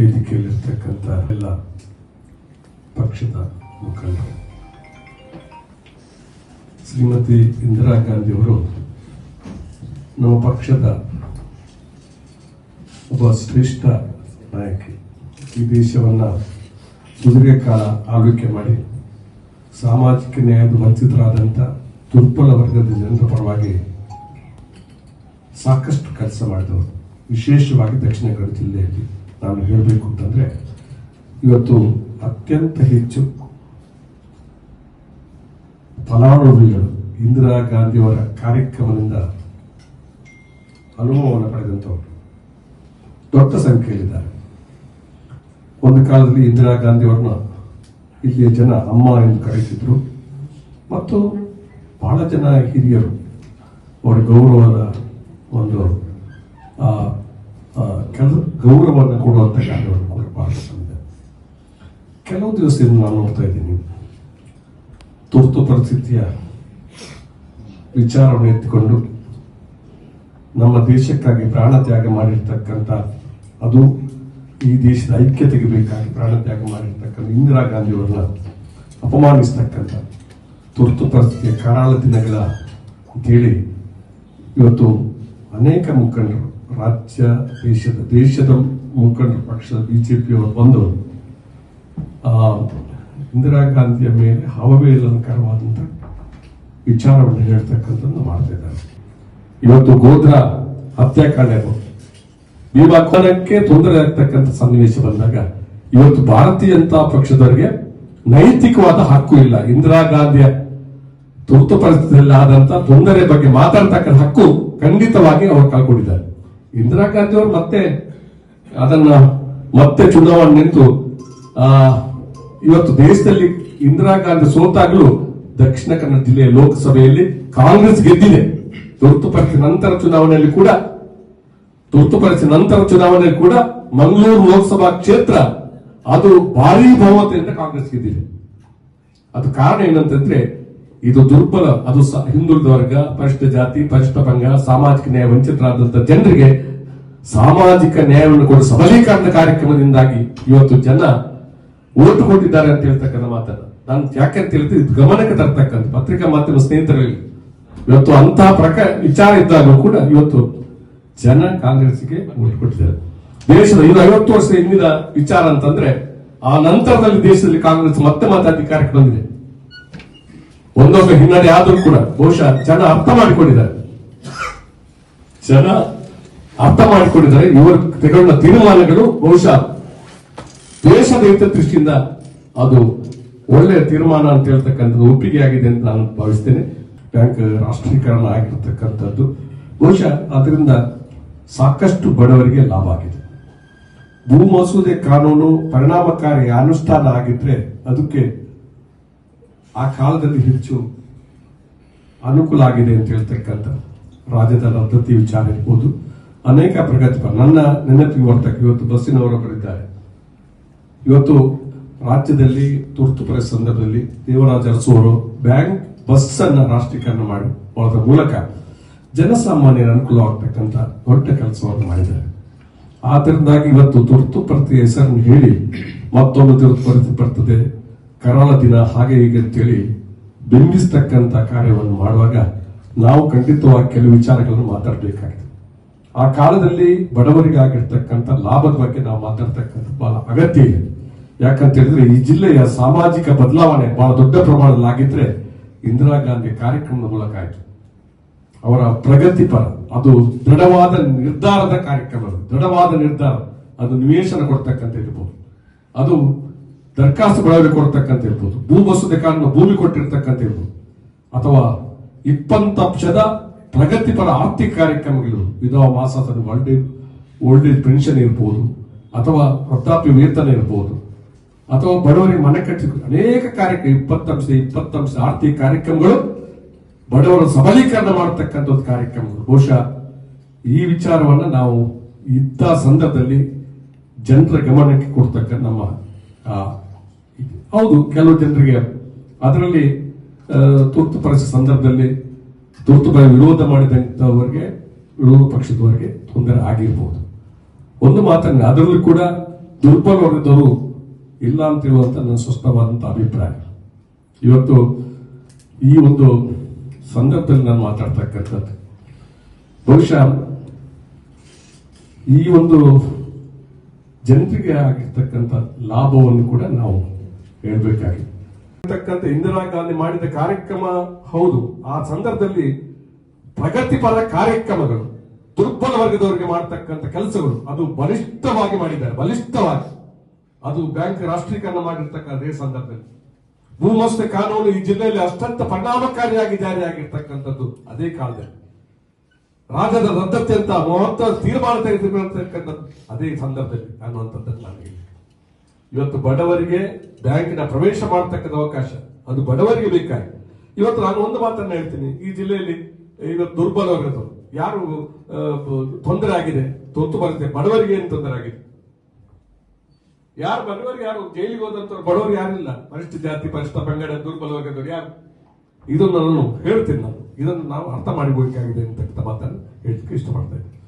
ವೇದಿಕೆಯಲ್ಲಿರ್ತಕ್ಕಂಥ ಎಲ್ಲ ಪಕ್ಷದ ಮುಖಂಡರು. ಶ್ರೀಮತಿ ಇಂದಿರಾ ಗಾಂಧಿಯವರು ನಮ್ಮ ಪಕ್ಷದ ಒಬ್ಬ ಶ್ರೇಷ್ಠ ನಾಯಕಿ. ಈ ದೇಶವನ್ನ ಸುದೀರ್ಘ ಕಾಲ ಆಳ್ವಿಕೆ ಮಾಡಿ ಸಾಮಾಜಿಕ ನ್ಯಾಯದ ವಂಚಿತರಾದಂಥ ದುರ್ಬಲ ವರ್ಗದ ಜನರ ಪರವಾಗಿ ಸಾಕಷ್ಟು ಕೆಲಸ ಮಾಡಿದವರು. ವಿಶೇಷವಾಗಿ ದಕ್ಷಿಣ ಕನ್ನಡ ಜಿಲ್ಲೆಯಲ್ಲಿ. ನಾನು ಹೇಳಬೇಕು ಅಂತಂದ್ರೆ, ಇವತ್ತು ಅತ್ಯಂತ ಹೆಚ್ಚು ಫಲಾನುಭವಿಗಳು ಇಂದಿರಾ ಗಾಂಧಿಯವರ ಕಾರ್ಯಕ್ರಮದಿಂದ ಅನುಭವವನ್ನು ಪಡೆದಂತವರು ದೊಡ್ಡ ಸಂಖ್ಯೆಯಲ್ಲಿದ್ದಾರೆ. ಒಂದು ಕಾಲದಲ್ಲಿ ಇಂದಿರಾ ಗಾಂಧಿಯವರನ್ನ ಇಲ್ಲಿಯ ಜನ ಅಮ್ಮ ಎಂದು ಕರೀತಿದ್ರು ಮತ್ತು ಬಹಳ ಜನ ಹಿರಿಯರು ಅವರ ಗೌರವದ ಒಂದು ಗೌರವವನ್ನು ಕೊಡುವಂಥ ಕಾರ್ಯವನ್ನು ಕೂಡ ಸಂದಿದೆ ಕೆಲವು ದಿವಸದಿಂದ ನಾನು ನೋಡ್ತಾ ಇದ್ದೀನಿ. ತುರ್ತು ಪರಿಸ್ಥಿತಿಯ ವಿಚಾರವನ್ನು ಎತ್ತಿಕೊಂಡು ನಮ್ಮ ದೇಶಕ್ಕಾಗಿ ಪ್ರಾಣ ತ್ಯಾಗ ಮಾಡಿರ್ತಕ್ಕಂಥ, ಅದು ಈ ದೇಶದ ಐಕ್ಯತೆಗೆ ಬೇಕಾಗಿ ಪ್ರಾಣ ತ್ಯಾಗ ಮಾಡಿರ್ತಕ್ಕಂಥ ಇಂದಿರಾ ಗಾಂಧಿಯವರನ್ನ ಅಪಮಾನಿಸ್ತಕ್ಕಂಥ ತುರ್ತು ಪರಿಸ್ಥಿತಿಯ ಕರಾಳ ದಿನಗಳ ಅಂತೇಳಿ ಇವತ್ತು ಅನೇಕ ಮುಖಂಡರು ರಾಜ್ಯ, ದೇಶದ ದೇಶದ ಮುಖಂಡರ ಪಕ್ಷದ ಬಿಜೆಪಿಯವರು ಬಂದು ಇಂದಿರಾ ಗಾಂಧಿಯ ಮೇಲೆ ಅವಹೇಳನಕರವಾದಂಥ ವಿಚಾರವನ್ನು ಹೇಳ್ತಕ್ಕಂಥದ್ದು ಮಾಡ್ತಾ ಇದ್ದಾರೆ. ಇವತ್ತು ಗೋತ್ರ ಹತ್ಯಾಕಾಂಡ ಈ ಭೀಮಾ ಕೊನಕ್ಕೆ ತೊಂದರೆ ಆಗ್ತಕ್ಕಂಥ ಸನ್ನಿವೇಶ ಬಂದಾಗ ಇವತ್ತು ಭಾರತೀಯ ಜನತಾ ಪಕ್ಷದವರಿಗೆ ನೈತಿಕವಾದ ಹಕ್ಕು ಇಲ್ಲ. ಇಂದಿರಾ ಗಾಂಧಿಯ ತುರ್ತು ಪರಿಸ್ಥಿತಿಯಲ್ಲಿ ಆದಂತ ತೊಂದರೆ ಬಗ್ಗೆ ಮಾತಾಡ್ತಕ್ಕಂಥ ಹಕ್ಕು ಖಂಡಿತವಾಗಿ ಅವರು ಕಳ್ಕೊಂಡಿದ್ದಾರೆ. ಇಂದಿರಾ ಗಾಂಧಿ ಅವರು ಮತ್ತೆ ಅದನ್ನ ಮತ್ತೆ ಚುನಾವಣೆ ನಿಂತು, ಆ, ಇವತ್ತು ದೇಶದಲ್ಲಿ ಇಂದಿರಾ ಗಾಂಧಿ ಸೋತಾಗಲೂ ದಕ್ಷಿಣ ಕನ್ನಡ ಜಿಲ್ಲೆಯ ಲೋಕಸಭೆಯಲ್ಲಿ ಕಾಂಗ್ರೆಸ್ ಗೆದ್ದಿದೆ. ತುರ್ತು ಪರಿಸ್ಥಿತಿ ನಂತರ ಚುನಾವಣೆಯಲ್ಲಿ ಕೂಡ, ತುರ್ತು ಪರಿಸ್ಥಿತಿ ನಂತರ ಚುನಾವಣೆಯಲ್ಲಿ ಕೂಡ ಮಂಗಳೂರು ಲೋಕಸಭಾ ಕ್ಷೇತ್ರ ಅದು ಭಾರಿ ಬಹುಮತದಿಂದ ಕಾಂಗ್ರೆಸ್ ಗೆದ್ದಿದೆ. ಅದು ಕಾರಣ ಏನಂತಂದ್ರೆ, ಇದು ದುರ್ಬಲ, ಅದು ಹಿಂದುಳಿದ ವರ್ಗ ಪರಿಷ್ಠ ಜಾತಿ ಪರಿಷ್ಠ ಪಂಗ, ಸಾಮಾಜಿಕ ನ್ಯಾಯ ವಂಚಿತರಾದಂತಹ ಜನರಿಗೆ ಸಾಮಾಜಿಕ ನ್ಯಾಯವನ್ನು ಕೊಡುವ ಸಬಲೀಕರಣ ಕಾರ್ಯಕ್ರಮದಿಂದಾಗಿ ಇವತ್ತು ಜನ ಓಟು ಕೊಟ್ಟಿದ್ದಾರೆ ಅಂತ ಹೇಳ್ತಕ್ಕಂಥ ಮಾತನ್ನು. ನಾನು ಯಾಕೆ ಅಂತ ಇದು ಗಮನಕ್ಕೆ ತರ್ತಕ್ಕಂಥ ಪತ್ರಿಕಾ ಮಾಧ್ಯಮ ಸ್ನೇಹಿತರಲ್ಲಿ ಇವತ್ತು ಅಂತಹ ಪ್ರಕಾರ ವಿಚಾರ ಇದ್ದಾಗಲೂ ಕೂಡ ಇವತ್ತು ಜನ ಕಾಂಗ್ರೆಸ್ಗೆ ಓಟು ಕೊಟ್ಟಿದ್ದಾರೆ. ದೇಶದ ಇದು ಐವತ್ತು ವರ್ಷ ಹಿಂದಿನ ವಿಚಾರ ಅಂತಂದ್ರೆ, ಆ ನಂತರದಲ್ಲಿ ದೇಶದಲ್ಲಿ ಕಾಂಗ್ರೆಸ್ ಮತ್ತೆ ಮತಾಧಿಕಾರಕ್ಕೆ ಬಂದಿದೆ. ಒಂದೊಮ್ಮೆ ಹಿನ್ನಡೆ ಆದರೂ ಕೂಡ ಬಹುಶಃ ಜನ ಅರ್ಥ ಮಾಡಿಕೊಂಡಿದ್ದಾರೆ. ಜನ ಅರ್ಥ ಮಾಡಿಕೊಂಡಿದ್ದಾರೆ. ಇವರು ತೆಗೊಂಡ ತೀರ್ಮಾನಗಳು ಬಹುಶಃ ದೇಶದ ಹಿತದೃಷ್ಟಿಯಿಂದ ಅದು ಒಳ್ಳೆಯ ತೀರ್ಮಾನ ಅಂತ ಹೇಳ್ತಕ್ಕಂಥದ್ದು ಒಪ್ಪಿಗೆ ಆಗಿದೆ ಅಂತ ನಾನು ಭಾವಿಸ್ತೇನೆ. ಬ್ಯಾಂಕ್ ರಾಷ್ಟ್ರೀಕರಣ ಆಗಿರ್ತಕ್ಕಂಥದ್ದು ಬಹುಶಃ ಅದರಿಂದ ಸಾಕಷ್ಟು ಬಡವರಿಗೆ ಲಾಭ ಆಗಿದೆ. ಭೂ ಮಸೂದೆ ಕಾನೂನು ಪರಿಣಾಮಕಾರಿ ಅನುಷ್ಠಾನ ಆಗಿದ್ರೆ ಅದಕ್ಕೆ ಆ ಕಾಲದಲ್ಲಿ ಹೆಚ್ಚು ಅನುಕೂಲ ಆಗಿದೆ ಅಂತ ಹೇಳ್ತಕ್ಕಂಥ ರಾಜ್ಯದ ಪದ್ಧತಿ ವಿಚಾರ ಇರ್ಬೋದು. ಅನೇಕ ಪ್ರಗತಿಪರ ನನ್ನ ನೆನಪಿಗೆ ಬರ್ತಕ್ಕ ಇವತ್ತು ಬಸ್ಸಿನವರು ಬರಿದ್ದಾರೆ ಇವತ್ತು ರಾಜ್ಯದಲ್ಲಿ, ತುರ್ತು ಪರಿಸ್ಥಿತಿ ಸಂದರ್ಭದಲ್ಲಿ ದೇವರಾಜ ಅರಸು ಅವರು ಬ್ಯಾಂಕ್ ಬಸ್ ಅನ್ನ ರಾಷ್ಟ್ರೀಕರಣ ಮಾಡಿ, ಅದರ ಮೂಲಕ ಜನಸಾಮಾನ್ಯರ ಅನುಕೂಲವಾಗ್ತಕ್ಕಂಥ ದೊಡ್ಡ ಕೆಲಸವನ್ನು ಮಾಡಿದ್ದಾರೆ. ಆದ್ದರಿಂದಾಗಿ ಇವತ್ತು ತುರ್ತು ಪರಿಸ್ಥಿತಿ ಹೆಸರನ್ನು ಹೇಳಿ, ಮತ್ತೊಂದು ತುರ್ತು ಪರಿಸ್ಥಿತಿ ಬರ್ತದೆ. ಕರಾಳ ದಿನ ಹಾಗೆ ಹೀಗೆ ಅಂತೇಳಿ ಬಿಂಬಿಸ್ತಕ್ಕಂಥ ಕಾರ್ಯವನ್ನು ಮಾಡುವಾಗ ನಾವು ಖಂಡಿತವಾಗಿ ಕೆಲವು ವಿಚಾರಗಳನ್ನು ಮಾತಾಡಬೇಕಾಗಿದೆ. ಆ ಕಾಲದಲ್ಲಿ ಬಡವರಿಗೆ ಆಗಿರ್ತಕ್ಕಂಥ ಲಾಭದ ಬಗ್ಗೆ ನಾವು ಮಾತಾಡ್ತಕ್ಕಂಥ ಬಹಳ ಅಗತ್ಯ ಇದೆ. ಯಾಕಂತ ಹೇಳಿದ್ರೆ ಈ ಜಿಲ್ಲೆಯ ಸಾಮಾಜಿಕ ಬದಲಾವಣೆ ಬಹಳ ದೊಡ್ಡ ಪ್ರಮಾಣದಲ್ಲಿ ಆಗಿದ್ರೆ ಇಂದಿರಾ ಗಾಂಧಿ ಕಾರ್ಯಕ್ರಮದ ಮೂಲಕ ಆಯಿತು. ಅವರ ಪ್ರಗತಿಪರ ಅದು ದೃಢವಾದ ನಿರ್ಧಾರದ ಕಾರ್ಯಕ್ರಮ. ದೃಢವಾದ ನಿರ್ಧಾರ. ಅದು ನಿವೇಶನ ಕೊಡ್ತಕ್ಕಂಥ ಇರ್ಬೋದು. ಅದು ದರಖಾಸ್ತು ಬಳಕೆ ಕೊಡ್ತಕ್ಕಂಥ ಇರ್ಬೋದು. ಭೂ ಮಸೂದೆ ಕಾನೂನು ಭೂಮಿ ಕೊಟ್ಟಿರ್ತಕ್ಕಂಥ ಇರ್ಬೋದು. ಅಥವಾ ಇಪ್ಪತ್ತು ಅಂಶದ ಪ್ರಗತಿಪರ ಆರ್ಥಿಕ ಕಾರ್ಯಕ್ರಮಗಳು ವಿಧವಾ old age old age pension ಇರ್ಬೋದು, ಅಥವಾ ವೃದ್ಧಾಪ್ಯ ವೇತನ ಇರ್ಬೋದು, ಅಥವಾ ಬಡವರಿಗೆ ಮನೆ ಕಟ್ಟಿ ಅನೇಕ ಕಾರ್ಯಕ್ರಮ ಇಪ್ಪತ್ತಂಶ ಇಪ್ಪತ್ತಂಶ ಆರ್ಥಿಕ ಕಾರ್ಯಕ್ರಮಗಳು ಬಡವರ ಸಬಲೀಕರಣ ಮಾಡತಕ್ಕಂಥ ಒಂದು ಕಾರ್ಯಕ್ರಮಗಳು. ಬಹುಶಃ ಈ ವಿಚಾರವನ್ನ ನಾವು ಇದ್ದ ಸಂದರ್ಭದಲ್ಲಿ ಜನರ ಗಮನಕ್ಕೆ ಕೊಡ್ತಕ್ಕ ನಮ್ಮ ಹೌದು, ಕೆಲವು ಜನರಿಗೆ ಅದರಲ್ಲಿ ತುರ್ತು ಪರಿಸ್ಥಿತಿ ಸಂದರ್ಭದಲ್ಲಿ ತುರ್ತು ವಿರೋಧ ಮಾಡಿದಂಥವರಿಗೆ, ವಿರೋಧ ಪಕ್ಷದವರಿಗೆ ತೊಂದರೆ ಆಗಿರ್ಬೋದು. ಒಂದು ಮಾತನ್ನ, ಅದರಲ್ಲೂ ಕೂಡ ದುರ್ಬಲ ಇಲ್ಲ ಅಂತ ಹೇಳುವಂತ ನನ್ನ ಸ್ಪಷ್ಟವಾದಂತ ಅಭಿಪ್ರಾಯ. ಇವತ್ತು ಈ ಒಂದು ಸಂದರ್ಭದಲ್ಲಿ ನಾನು ಮಾತಾಡ್ತಕ್ಕಂಥದ್ದು, ಬಹುಶಃ ಈ ಒಂದು ಜನರಿಗೆ ಆಗಿರ್ತಕ್ಕಂಥ ಲಾಭವನ್ನು ಕೂಡ ನಾವು ಹೇಳ್ಬೇಕಾಗಿದೆ. ಇರ್ತಕ್ಕಂಥ ಇಂದಿರಾ ಗಾಂಧಿ ಮಾಡಿದ ಕಾರ್ಯಕ್ರಮ ಹೌದು. ಆ ಸಂದರ್ಭದಲ್ಲಿ ಪ್ರಗತಿಪರ ಕಾರ್ಯಕ್ರಮಗಳು, ದುರ್ಬಲ ವರ್ಗದವರಿಗೆ ಮಾಡತಕ್ಕಂಥ ಕೆಲಸಗಳು, ಅದು ಬಲಿಷ್ಠವಾಗಿ ಮಾಡಿದ್ದಾರೆ, ಬಲಿಷ್ಠವಾಗಿ. ಅದು ಬ್ಯಾಂಕ್ ರಾಷ್ಟ್ರೀಕರಣ ಮಾಡಿರ್ತಕ್ಕಂಥ ಸಂದರ್ಭದಲ್ಲಿ. ಭೂಮಸ್ತ ಕಾನೂನು ಈ ಜಿಲ್ಲೆಯಲ್ಲಿ ಅಷ್ಟಂತ ಪರಿಣಾಮಕಾರಿಯಾಗಿ ಜಾರಿಯಾಗಿರ್ತಕ್ಕಂಥದ್ದು ಅದೇ ಕಾಲದಲ್ಲಿ. ರಾಜ್ಯದ ರದ್ದತ್ಯಂತ ಮಹತ್ವ ತೀರ್ಮಾನ ತೆಗೆದುಕೊಳ್ಳತಕ್ಕಂಥದ್ದು ಅದೇ ಸಂದರ್ಭದಲ್ಲಿ ಅನ್ನುವಂಥದ್ದನ್ನು ನನಗೆ ಇವತ್ತು ಬಡವರಿಗೆ ಬ್ಯಾಂಕಿನ ಪ್ರವೇಶ ಮಾಡತಕ್ಕಂಥ ಅವಕಾಶ. ಅದು ಬಡವರಿಗೆ ಬೇಕಾಗಿ. ಇವತ್ತು ನಾನು ಒಂದು ಮಾತನ್ನ ಹೇಳ್ತೀನಿ. ಈ ಜಿಲ್ಲೆಯಲ್ಲಿ ಇವತ್ತು ದುರ್ಬಲ ವರ್ಗದವರು ಯಾರು ತೊಂದರೆ ಆಗಿದೆ? ತೊತ್ತು ಬರುತ್ತೆ. ಬಡವರಿಗೆ ಏನು ತೊಂದರೆ ಆಗಿದೆ? ಯಾರು ಬಡವರಿಗೆ ಯಾರು? ಜೈಲಿಗೆ ಹೋದಂತವ್ರು ಬಡವರು ಯಾರಿಲ್ಲ ಪರಿಷ್ಠ ಜಾತಿ, ಪರಿಷ್ಠ ಪಂಗಡ, ದುರ್ಬಲ ವರ್ಗದವರು ಯಾರು? ಇದನ್ನು ನಾನು ಹೇಳ್ತೀನಿ ನಾನು. ಇದನ್ನು ನಾವು ಅರ್ಥ ಮಾಡಿಕೊಳ್ಬೇಕಾಗಿದೆ ಅಂತಕ್ಕಂಥ ಮಾತನ್ನು ಹೇಳಲಿಕ್ಕೆ ಇಷ್ಟಪಡ್ತಾ ಇದ್ದೀನಿ.